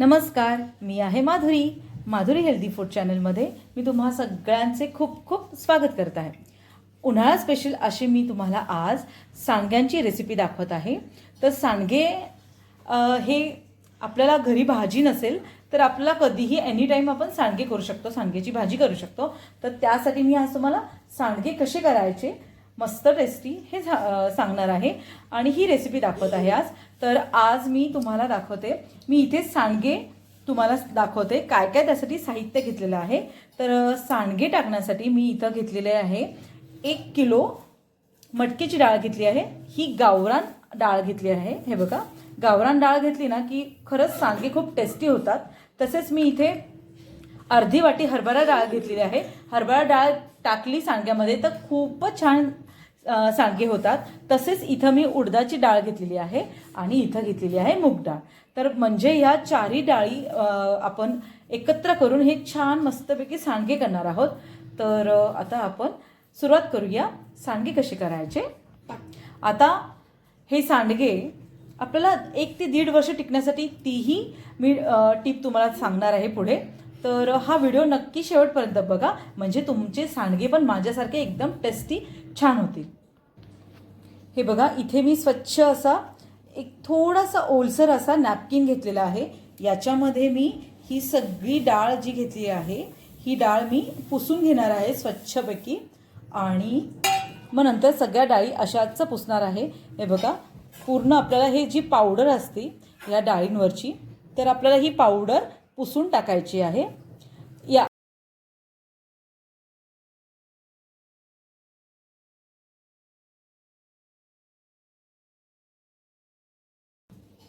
नमस्कार मी आहे Madhuri. Madhuri healthy food चॅनलमध्ये मी तुम्हा सगळ्यांचे खूप खूप स्वागत करत आहे. उन्हाळा स्पेशल अशी मी तुम्हाला आज सांडग्यांची रेसिपी दाखवत आहे. तर सांडगे हे आपल्याला घरी भाजी नसेल तर आपल्याला कधीही एनी टाईम आपण सांडगे करू शकतो सांडगेची भाजी करू शकतो. तर त्यासाठी मी आज तुम्हाला सांडगे कसे करायचे मस्त टेस्टी हे सांगणार आहे. आणि ही रेसिपी दाखवत आहे आज. तर आज मी तुम्हाला दाखवते. मी इथे सांडगे तुम्हाला दाखवते. काय काय त्यासाठी साहित्य घेतलेलं आहे. तर सांडगे टाकण्यासाठी मी इथं घेतलेले आहे एक किलो मटकीची डाळ घेतली आहे. ही गावरान डाळ घेतली आहे. हे बघा. गावरान डाळ घेतली ना की खरंच सांडगे खूप टेस्टी होतात. तसेच मी इथे अर्धी वाटी हरभरा डाळ घेतलेली आहे. हरभरा डाळ टाकली सांडग्यामध्ये तर खूपच छान सांडगे होतात. तसेच इथं मी उडदाची डाळ घेतलेली आहे आणि इथं घेतलेली आहे मूग डाळ. तर म्हणजे ह्या चारही डाळी आपण एकत्र करून हे छान मस्तपैकी सांडगे करणार आहोत. तर आता आपण सुरुवात करूया. सांडगे कसे करायचे? आता हे सांडगे आपल्याला एक ते दीड वर्ष टिकण्यासाठी तीही मी टीप तुम्हाला सांगणार आहे पुढे. तर हा व्हिडिओ नक्की शेवटपर्यंत बघा. म्हणजे तुमचे सांडगे पण माझ्यासारखे एकदम टेस्टी छान होतील. हे बघा इथे मी स्वच्छ असा एक थोडासा ओलसर असा नॅपकिन घेतलेला आहे. याच्यामध्ये मी ही सगळी डाळ जी घेतली आहे ही डाळ मी पुसून घेणार आहे स्वच्छपैकी. आणि मग नंतर सगळ्या डाळी अशाच पुसणार आहे. हे बघा पूर्ण आपल्याला हे जी पावडर असते या डाळींवरची तर आपल्याला ही पावडर पुसून टाकायची आहे. या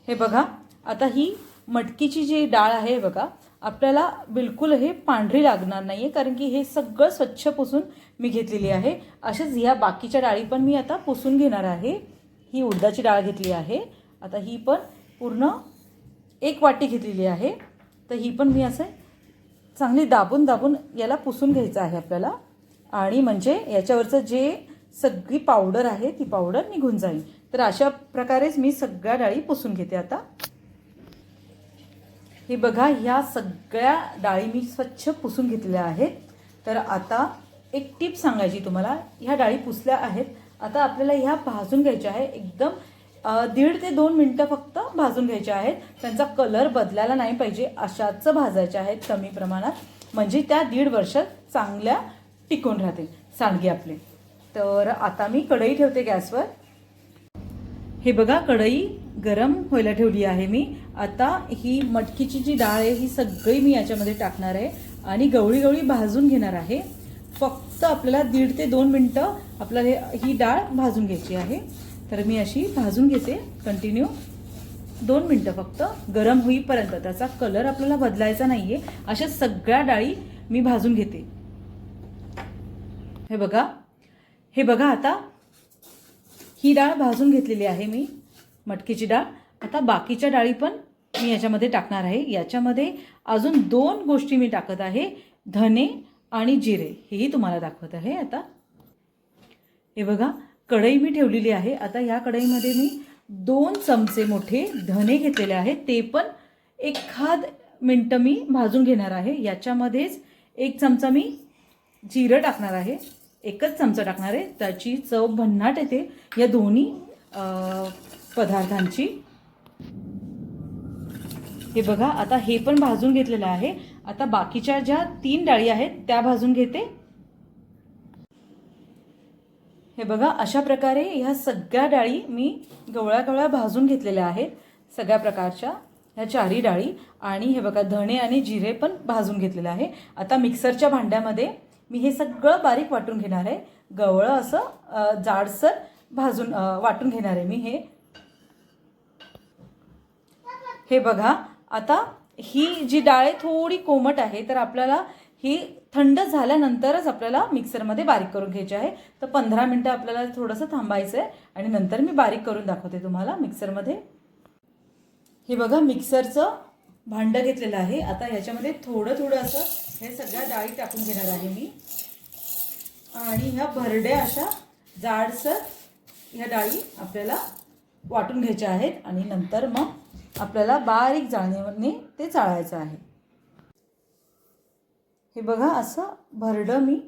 हे बघा आता ही मटकीची जी डाळ आहे बघा आपल्याला बिलकुल हे पांढरी लागणार नाही आहे कारण की हे सगळं स्वच्छ पुसून मी घेतलेली आहे. अशाच ह्या बाकीच्या डाळी पण मी आता पुसून घेणार आहे. ही उडदाची डाळ घेतली आहे. आता ही पण पूर्ण एक वाटी घेतलेली आहे. तर ही पण मी असं चांगली दाबून दाबून याला पुसून घ्यायचं आहे आपल्याला. आणि म्हणजे याच्यावरचं जे सगळी पावडर आहे ती पावडर निघून जाईल. तर अशा प्रकारेच मी सगळ्या डाळी पुसून घेते आता. हे बघा ह्या सगळ्या डाळी मी स्वच्छ पुसून घेतलेल्या आहेत. तर आता एक टिप सांगायची तुम्हाला. ह्या डाळी पुसल्या आहेत. आता आपल्याला ह्या भाजून घ्यायच्या आहे. एकदम दीड ते दोन मिनटं फक्त भाजून घ्यायचे आहेत. त्यांचा कलर बदलायला नाही पाहिजे. अशाच भाजायच्या आहेत कमी प्रमाणात. म्हणजे त्या दीड वर्षात चांगल्या टिकून राहतील. सांडगे आपले. तर आता मी कढई ठेवते गॅसवर. हे बघा कढई गरम व्हायला ठेवली आहे मी. आता ही मटकीची जी डाळ आहे ही सगळी मी याच्यामध्ये टाकणार आहे आणि गवळी गवळी भाजून घेणार आहे. फक्त आपल्याला दीड ते दोन मिनटं आपल्याला हे ही डाळ भाजून घ्यायची आहे. तर मी अशी भाजून घेते कंटिन्यू दोन मिनटं फक्त गरम होईपर्यंत. त्याचा कलर आपल्याला बदलायचा नाही आहे अशा सगळ्या डाळी मी भाजून घेते. हे बघा. हे बघा आता. ही डाळ भाजून घेतलेली आहे मी मटकीची डाळ. आता बाकीच्या डाळी पण मी याच्यामध्ये टाकणार आहे. याच्यामध्ये अजून दोन गोष्टी मी टाकत आहे. धने आणि जिरे. हेही तुम्हाला दाखवत आहे आता. हे बघा. कढई मी ठेवलेली आहे. आता या कढईमध्ये मी दोन चमचे मोठे धने घेतलेले आहेत. ते पण एखाद मिनटं मी भाजून घेणार आहे. याच्यामध्येच एक चमचा मी जिरं टाकणार आहे. एकच चमचा टाकणार आहे. त्याची चव भन्नाट येते. या दोन्ही पदार्थांची. हे बघा आता हे पण भाजून घेतलेलं आहे. आता बाकीच्या ज्या तीन डाळी आहेत त्या भाजून घेते. हे बघा अशा प्रकारे ह्या सगळ्या डाळी मी गवळ्या गवळ्या भाजून घेतलेल्या आहेत सगळ्या प्रकारच्या. ह्या चारी डाळी आणि हे बघा धणे आणि जिरे पण भाजून घेतलेलं आहे. आता मिक्सरच्या भांड्यामध्ये मी हे सगळं बारीक वाटून घेणार आहे. गवळं असं जाडसर भाजून वाटून घेणार आहे मी हे. हे बघा आता ही जी डाळ आहे थोडी कोमट आहे तर आपल्याला ही थंड झाल्यानंतरच आपल्याला मिक्सरमध्ये बारीक करून घ्यायची आहे. तर पंधरा मिनटं आपल्याला थोडंसं थांबायचं आहे आणि नंतर मी बारीक करून दाखवते तुम्हाला मिक्सरमध्ये. हे बघा मिक्सरचं भांडं घेतलेलं आहे. आता ह्याच्यामध्ये थोडं थोडं असं हे सगळ्या डाळी टाकून घेणार आहे मी. आणि ह्या भरड्या अशा जाडसर ह्या डाळी आपल्याला वाटून घ्यायच्या आहेत. आणि नंतर मग आपल्याला बारीक जाळणीने ते चाळायचं आहे. हे बघा असं भरडं मी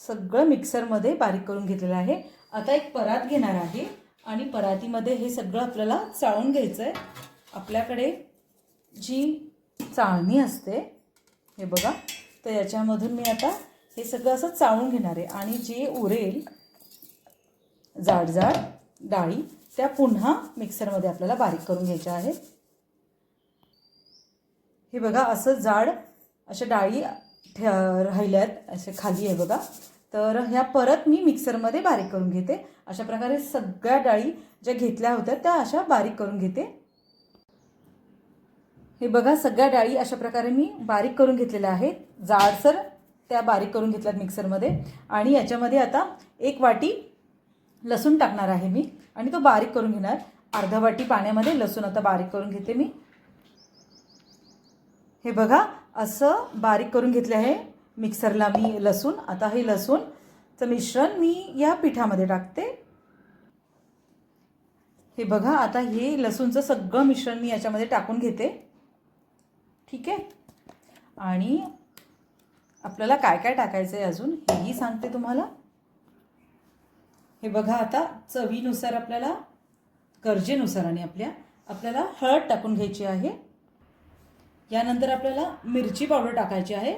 सगळं मिक्सरमध्ये बारीक करून घेतलेलं आहे. आता एक परात घेणार आहे आणि परातीमध्ये हे सगळं आपल्याला चाळून घ्यायचं आहे आपल्याकडे जी चाळणी असते हे बघा तर याच्यामधून मी आता हे सगळं असं चाळून घेणार आहे. आणि जे उरेल जाड जाड डाळी त्या पुन्हा मिक्सरमध्ये आपल्याला बारीक करून घ्यायच्या आहेत. हे बघा असं जाड अशा डाळी ठे राहिल्यात असे खाली आहे बघा. तर ह्या परत मी मिक्सरमध्ये बारीक करून घेते. अशा प्रकारे सगळ्या डाळी ज्या घेतल्या होत्या त्या अशा बारीक करून घेते. हे बघा सगळ्या डाळी अशा प्रकारे मी बारीक करून घेतलेल्या आहेत. जाडसर त्या बारीक करून घेतल्यात मिक्सरमध्ये. आणि याच्यामध्ये आता एक वाटी लसूण टाकणार आहे मी. आणि तो बारीक करून घेणार. अर्धा वाटी पाण्यामध्ये लसूण आता बारीक करून घेते मी. हे बघा असं बारीक करून घेतले आहे. मिक्सरला मी लसूण आता हे लसूणचं मिश्रण मी या पिठामध्ये टाकते. हे बघा आता हे लसूणचं सगळं मिश्रण मी याच्यामध्ये टाकून घेते. ठीक आहे? आणि आपल्याला काय काय टाकायचं आहे अजून हेही सांगते तुम्हाला. हे बघा आता चवीनुसार आपल्याला गरजेनुसार आणि आपल्या आपल्याला हळद टाकून घ्यायची आहे. यानंतर आपल्याला मिरची पावडर टाकायची आहे.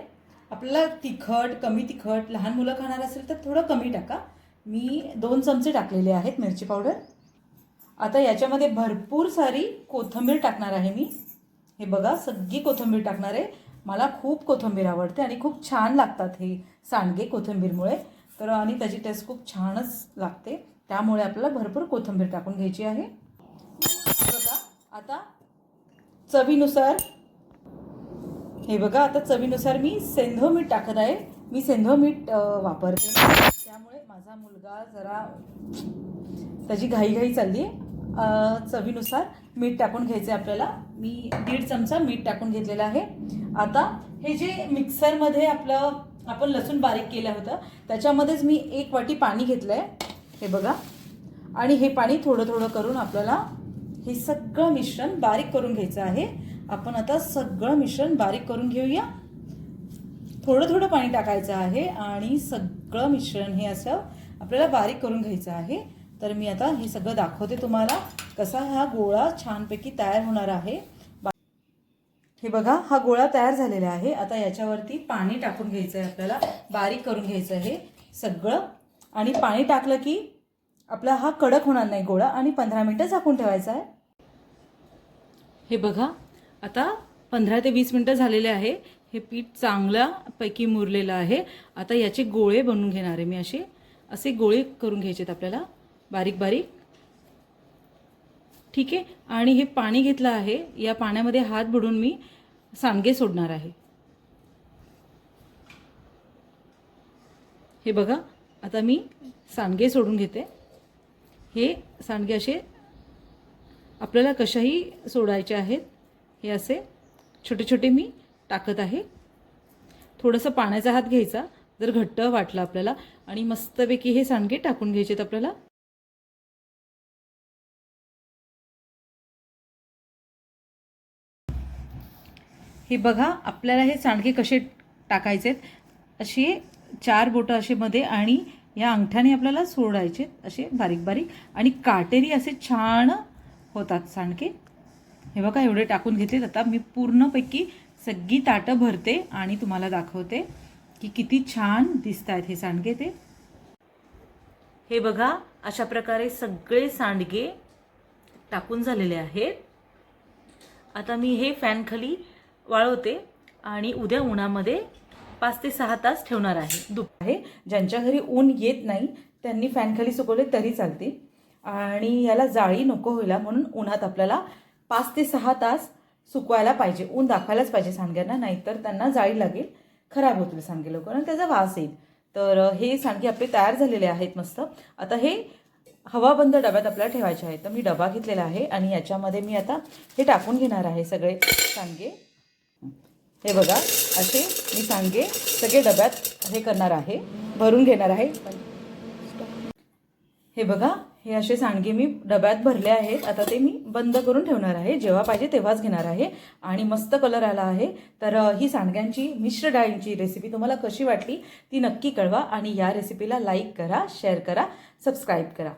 आपल्याला तिखट कमी तिखट लहान मुलं खाणार असेल तर थोडं कमी टाका. मी दोन चमचे टाकलेले आहेत मिरची पावडर. आता याच्यामध्ये भरपूर सारी कोथिंबीर टाकणार आहे मी. हे बघा सगळी कोथिंबीर टाकणार आहे. मला खूप कोथिंबीर आवडते आणि खूप छान लागतात हे सांडगे कोथिंबीरमुळे. तर आणि त्याची टेस्ट खूप छानच लागते. त्यामुळे आपल्याला भरपूर कोथिंबीर टाकून घ्यायची आहे. बघा आता चवीनुसार हे बघा आता चवीनुसार मी सेंधव मीठ टाकत आहे. मी सेंधव मीठ वापरते. त्यामुळे माझा मुलगा जरा त्याची घाईघाई चालली चवीनुसार मीठ टाकून घ्यायचं आहे आपल्याला. मी दीड चमचा मीठ टाकून घेतलेलं आहे. आता हे जे मिक्सरमध्ये आपलं आपण लसूण बारीक केलं होतं त्याच्यामध्येच मी एक वाटी पाणी घेतलं आहे हे बघा. आणि हे पाणी थोडं थोडं करून आपल्याला हे सगळं मिश्रण बारीक करून घ्यायचं आहे. आपण आता सगळं मिश्रण बारीक करून घेऊया. थोडं थोडं पाणी टाकायचं आहे आणि सगळं मिश्रण हे असं आपल्याला बारीक करून घ्यायचं आहे. तर मी आता हे सगळं दाखवते तुम्हाला कसा हा गोळा छानपैकी तयार होणार आहे. बा- हे बघा हा गोळा तयार झालेला आहे. आता याच्यावरती पाणी टाकून घ्यायचं आहे आपल्याला. बारीक करून घ्यायचं आहे सगळं. आणि पाणी टाकलं की आपला हा कडक होणार नाही गोळा आणि पंधरा मिनटं झाकून ठेवायचा आहे. हे बघा आता पंधरा ते वीस मिनटं झालेले आहे. हे पीठ चांगल्यापैकी मुरलेलं आहे. आता याचे गोळे बनवून घेणार आहे मी असे. असे गोळे करून घ्यायचे आहेत आपल्याला. बारीक बारीक. ठीक आहे. आणि हे पाणी घेतलं आहे. या पाण्यामध्ये हात बुडून मी सांडगे सोडणार आहे. हे बघा. आता मी सांडगे सोडून घेते. हे सांडगे असे आपल्याला कशाही सोडायचे आहेत. हे असे छोटे छोटे मी टाकत आहे. थोडंसं पाण्याचा हात घ्यायचा. जर घट्ट वाटलं आपल्याला आणि मस्तपैकी हे सांडगे टाकून घ्यायचेत आपल्याला. हे बघा आपल्याला हे सांडगे कसे टाकायचे आहेत. असे चार बोटं असे मध्ये आणि या अंगठ्याने आपल्याला सोडायचे असे बारीक बारीक. आणि काटेरी असे छान होतात सांडके हे बघा एवढे टाकून घेतले आता मी पूर्णपैकी सगळी ताटं भरते आणि तुम्हाला दाखवते की किती छान दिसत आहेत हे सांडगे ते. हे बघा अशा प्रकारे सगळे सांडगे टाकून झालेले आहेत. आता मी हे फॅनखाली वाळवते आणि उद्या उन्हामध्ये पाच ते सहा तास ठेवणार आहे. दुप आहे. ज्यांच्या घरी ऊन येत नाही त्यांनी फॅनखाली सुकवले तरी चालते. आणि याला जाळी नको होईला म्हणून उन्हात आपल्याला पाच ते सहा तास सुकवायला पाहिजे. ऊन दाखवायलाच पाहिजे सांडग्यांना नाहीतर त्यांना जाळी लागेल खराब होतील सांडगे लवकर आणि त्याचा वास येईल. तर हे सांडगे आपले तयार झालेले आहेत मस्त. आता हे हवाबंद डब्यात आपल्याला ठेवायचे आहे तर मी डबा घेतलेला आहे आणि याच्यामध्ये मी आता हे टाकून घेणार आहे सगळे सांडगे. हे बघा असे मी सांगे सगळे डब्यात हे करणार आहे भरून घेणार आहे. हे बघा हे असे सांडगे मी डब्यात भरले आहेत. आता ते मी बंद करून ठेवणार आहे. जेव्हा पाहिजे तेव्हाच घेणार आहे. आणि मस्त कलर आला आहे. तर ही सांडग्यांची मिश्र डाळींची रेसिपी तुम्हाला कशी वाटली ती नक्की कळवा आणि या रेसिपीला लाईक करा शेअर करा सबस्क्राईब करा.